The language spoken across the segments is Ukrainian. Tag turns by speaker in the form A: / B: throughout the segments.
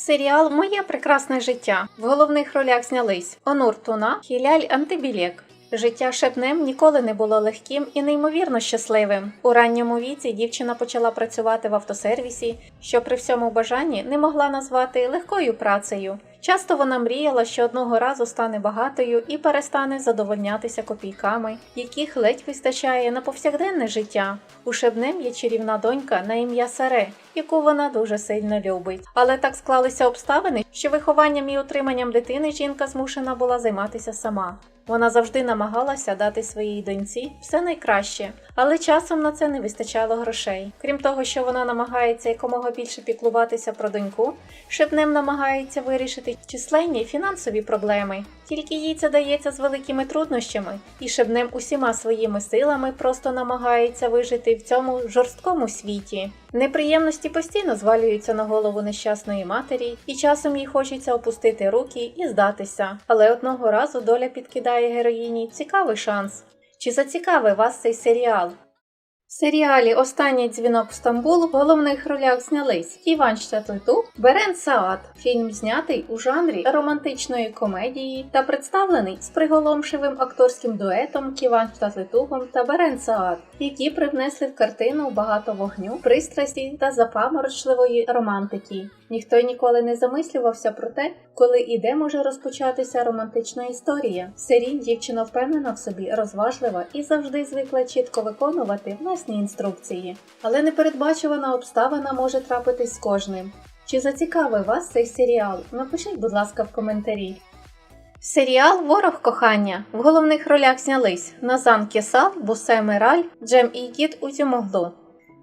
A: Серіал Моє прекрасне життя. В головних ролях знялись Онур Туна, Хіляль Антибілєк. Життя Шепнем ніколи не було легким і неймовірно щасливим. У ранньому віці дівчина почала працювати в автосервісі, що при всьому бажанні не могла назвати легкою працею. Часто вона мріяла, що одного разу стане багатою і перестане задовольнятися копійками, яких ледь вистачає на повсякденне життя. У Шебнем є чарівна донька на ім'я Саре, яку вона дуже сильно любить. Але так склалися обставини, що вихованням і утриманням дитини жінка змушена була займатися сама. Вона завжди намагалася дати своїй доньці все найкраще, але часом на це не вистачало грошей. Крім того, що вона намагається якомога більше піклуватися про доньку, Шепнем намагається вирішити численні фінансові проблеми. Тільки їй це дається з великими труднощами, і Шебнем усіма своїми силами просто намагається вижити в цьому жорсткому світі. Неприємності постійно звалюються на голову нещасної матері, і часом їй хочеться опустити руки і здатися. Але одного разу доля підкидає героїні цікавий шанс. Чи зацікавив вас цей серіал? В серіалі Останній дзвінок в Стамбул в головних ролях знялись Іван Щатлитук, Берен Саат. Фільм знятий у жанрі романтичної комедії та представлений з приголомшивим акторським дуетом Ківан Штатлетугом та Берен Саат, які привнесли в картину багато вогню, пристрасті та запаморочливої романтики. Ніхто й ніколи не замислювався про те, коли і де може розпочатися романтична історія. В дівчина впевнена в собі, розважлива і завжди звикла чітко виконувати власні інструкції. Але непередбачувана обставина може трапитись з кожним. Чи зацікавив вас цей серіал? Напишіть, будь ласка, в коментарі. Серіал Ворог кохання в головних ролях знялись Назан Кесал, Бусе Мераль, Джем Ігіт Узюмоглу.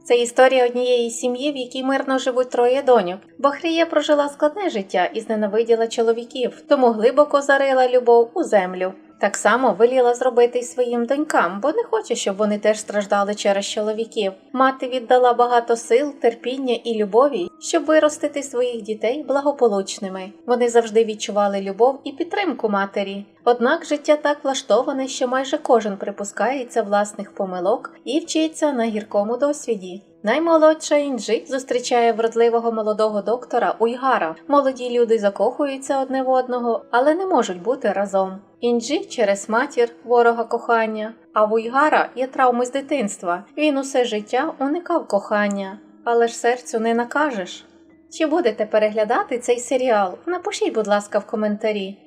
A: Це історія однієї сім'ї, в якій мирно живуть троє доньок. Бахрія прожила складне життя і зненавиділа чоловіків, тому глибоко зарила любов у землю. Так само веліла зробити й своїм донькам, бо не хоче, щоб вони теж страждали через чоловіків. Мати віддала багато сил, терпіння і любові, щоб виростити своїх дітей благополучними. Вони завжди відчували любов і підтримку матері. Однак життя так влаштоване, що майже кожен припускається власних помилок і вчиться на гіркому досвіді. Наймолодша Інджи зустрічає вродливого молодого доктора Уйгара. Молоді люди закохуються одне в одного, але не можуть бути разом. Інджі через матір, ворога кохання, а в Уйгара є травми з дитинства. Він усе життя уникав кохання, але ж серцю не накажеш. Чи будете переглядати цей серіал? Напишіть, будь ласка, в коментарі.